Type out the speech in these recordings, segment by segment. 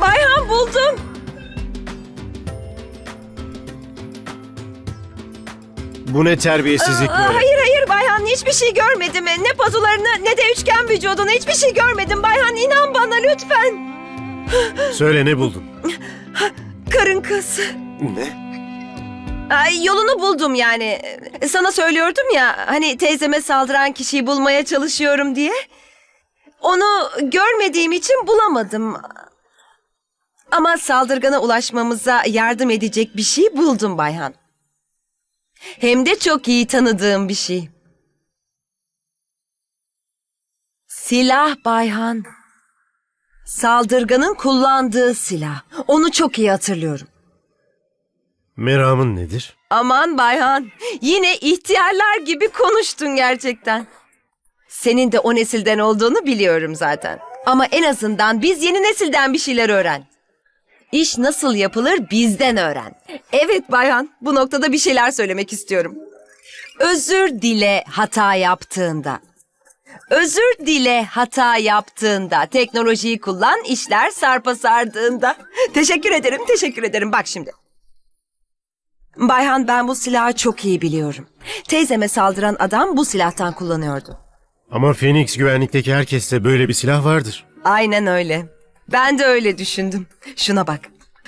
Bayhan buldum. Bu ne terbiyesizlik Aa, böyle? hayır hayır Bayhan hiçbir şey görmedim. Ne pazularını ne de üçgen vücudunu hiçbir şey görmedim. Bayhan inan bana lütfen. Söyle ne buldun? Karın kası. Ne? Ay, yolunu buldum yani. Sana söylüyordum ya hani teyzeme saldıran kişiyi bulmaya çalışıyorum diye. Onu görmediğim için bulamadım. Ama saldırgana ulaşmamıza yardım edecek bir şey buldum Bayhan. Hem de çok iyi tanıdığım bir şey. Silah Bayhan. Saldırganın kullandığı silah. Onu çok iyi hatırlıyorum. Meramın nedir? Aman Bayhan, yine ihtiyarlar gibi konuştun gerçekten. Senin de o nesilden olduğunu biliyorum zaten. Ama en azından biz yeni nesilden bir şeyler öğren. İş nasıl yapılır bizden öğren. Evet Bayhan, bu noktada bir şeyler söylemek istiyorum. Özür dile hata yaptığında. Özür dile hata yaptığında. Teknolojiyi kullan, işler sarpa sardığında. Teşekkür ederim, teşekkür ederim. Bak şimdi. Bayhan ben bu silahı çok iyi biliyorum. Teyzeme saldıran adam bu silahtan kullanıyordu. Ama Phoenix güvenlikteki herkeste böyle bir silah vardır. Aynen öyle. Ben de öyle düşündüm. Şuna bak.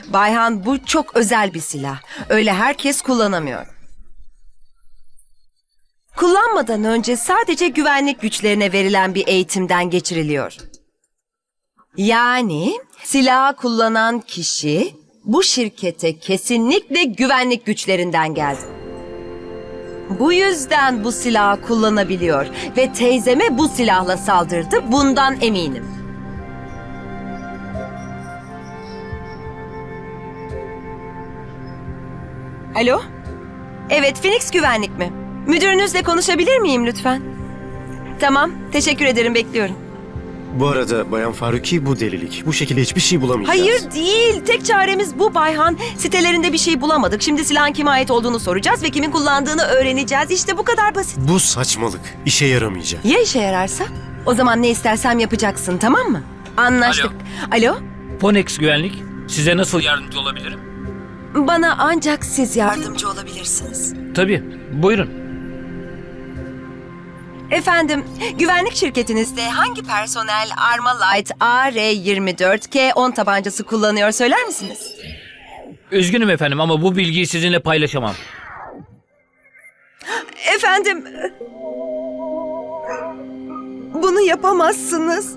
Bayhan bu çok özel bir silah. Öyle herkes kullanamıyor. Kullanmadan önce sadece güvenlik güçlerine verilen bir eğitimden geçiriliyor. Yani silahı kullanan kişi bu şirkete kesinlikle güvenlik güçlerinden geldi. Bu yüzden bu silahı kullanabiliyor ve teyzeme bu silahla saldırdı bundan eminim. Alo? Evet, Phoenix güvenlik mi? Müdürünüzle konuşabilir miyim lütfen? Tamam, teşekkür ederim, bekliyorum. Bu arada Bayan Faruki bu delilik. Bu şekilde hiçbir şey bulamayacağız. Hayır değil, tek çaremiz bu Bayhan. Sitelerinde bir şey bulamadık. Şimdi silahın kime ait olduğunu soracağız ve kimin kullandığını öğreneceğiz. İşte bu kadar basit. Bu saçmalık. İşe yaramayacak. Ya işe yararsa? O zaman ne istersem yapacaksın, tamam mı? Anlaştık. Alo? Ponex güvenlik. Size nasıl yardımcı olabilirim? Bana ancak siz yardımcı olabilirsiniz. Tabii. Buyurun. Efendim, güvenlik şirketinizde hangi personel Armalite AR-24K-10 tabancası kullanıyor söyler misiniz? Üzgünüm efendim ama bu bilgiyi sizinle paylaşamam. Efendim... Bunu yapamazsınız.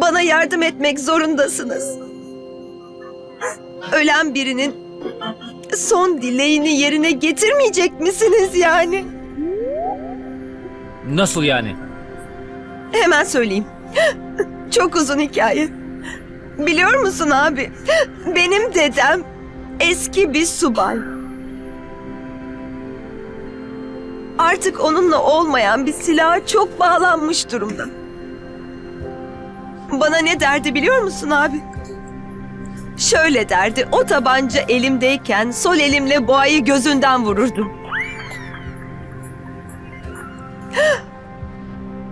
Bana yardım etmek zorundasınız. Ölen birinin son dileğini yerine getirmeyecek misiniz yani? Nasıl yani? Hemen söyleyeyim. Çok uzun hikaye. Biliyor musun abi? Benim dedem eski bir subay. Artık onunla olmayan bir silaha çok bağlanmış durumda. Bana ne derdi biliyor musun abi? Şöyle derdi, o tabanca elimdeyken sol elimle boğayı gözünden vururdum.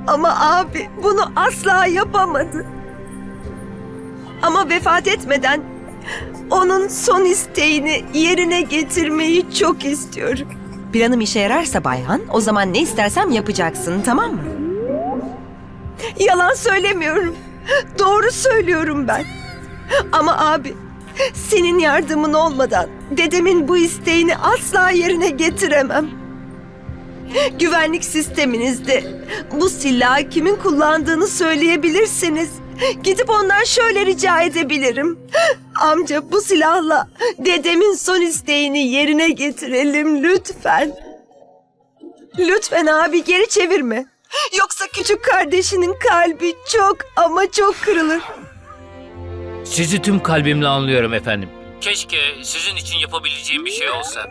Ama abi bunu asla yapamadı. Ama vefat etmeden onun son isteğini yerine getirmeyi çok istiyorum. Planım işe yararsa Bayhan, o zaman ne istersem yapacaksın, tamam mı? Yalan söylemiyorum. Doğru söylüyorum ben. Ama abi, senin yardımın olmadan dedemin bu isteğini asla yerine getiremem. Güvenlik sisteminizde bu silahı kimin kullandığını söyleyebilirsiniz. Gidip ondan şöyle rica edebilirim. Amca bu silahla dedemin son isteğini yerine getirelim lütfen. Lütfen abi geri çevirme. Yoksa küçük kardeşinin kalbi çok ama çok kırılır. Sizi tüm kalbimle anlıyorum efendim. Keşke sizin için yapabileceğim bir şey olsa.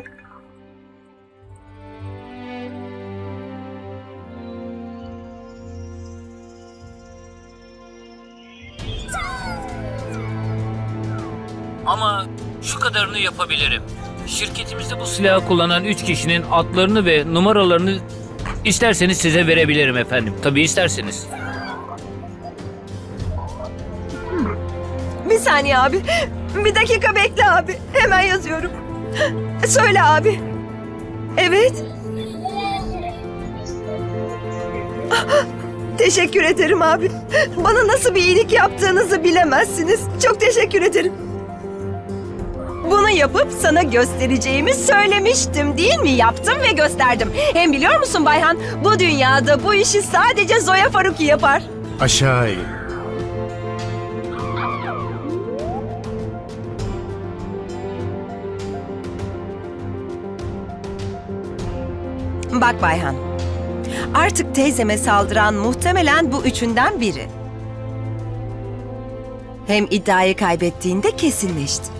Ama şu kadarını yapabilirim. Şirketimizde bu silahı kullanan 3 kişinin adlarını ve numaralarını isterseniz size verebilirim efendim. Tabii isterseniz. Bir saniye abi. Bir dakika bekle abi. Hemen yazıyorum. Söyle abi. Evet. Teşekkür ederim abi. Bana nasıl bir iyilik yaptığınızı bilemezsiniz. Çok teşekkür ederim. Bunu yapıp sana göstereceğimi söylemiştim değil mi? Yaptım ve gösterdim. Hem biliyor musun Bayhan? Bu dünyada bu işi sadece Zoya Faruki yapar. Aşağı in. Bak Bayhan. Artık teyzeme saldıran muhtemelen bu üçünden biri. Hem iddiayı kaybettiğinde kesinleşti.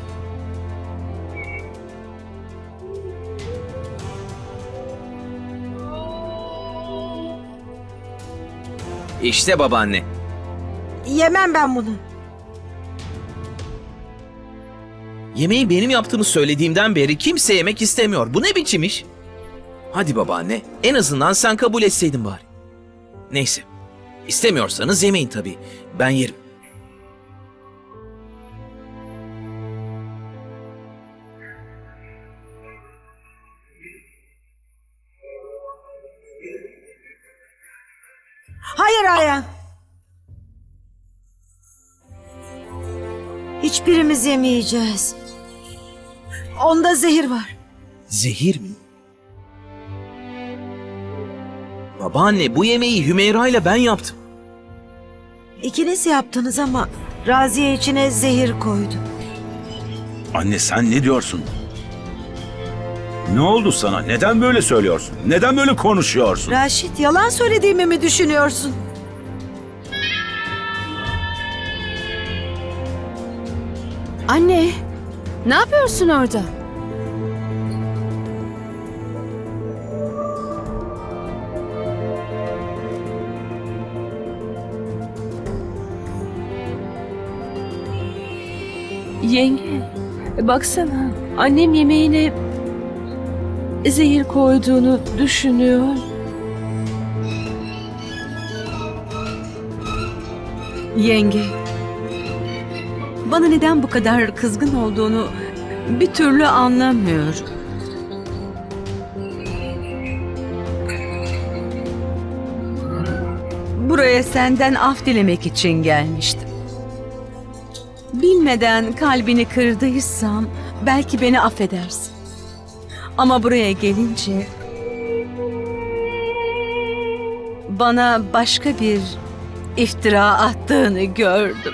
İşte babaanne. Yemem ben bunu. Yemeği benim yaptığımı söylediğimden beri kimse yemek istemiyor. Bu ne biçim iş? Hadi babaanne, en azından sen kabul etseydin bari. Neyse, istemiyorsanız yemeyin tabii. Ben yerim. Hayır Aya. Hiçbirimiz yemeyeceğiz. Onda zehir var. Zehir mi? Babaanne, bu yemeği Hümeyra ile ben yaptım. İkiniz yaptınız ama Raziye içine zehir koydu. Anne sen ne diyorsun? Ne oldu sana? Neden böyle söylüyorsun? Neden böyle konuşuyorsun? Raşit yalan söylediğimi mi düşünüyorsun? Anne, ne yapıyorsun orada? Yenge, baksana. Annem yemeğine zehir koyduğunu düşünüyor. Yenge, bana neden bu kadar kızgın olduğunu bir türlü anlamıyorum. Buraya senden af dilemek için gelmiştim. Bilmeden kalbini kırdıysam belki beni affedersin. Ama buraya gelince bana başka bir iftira attığını gördüm.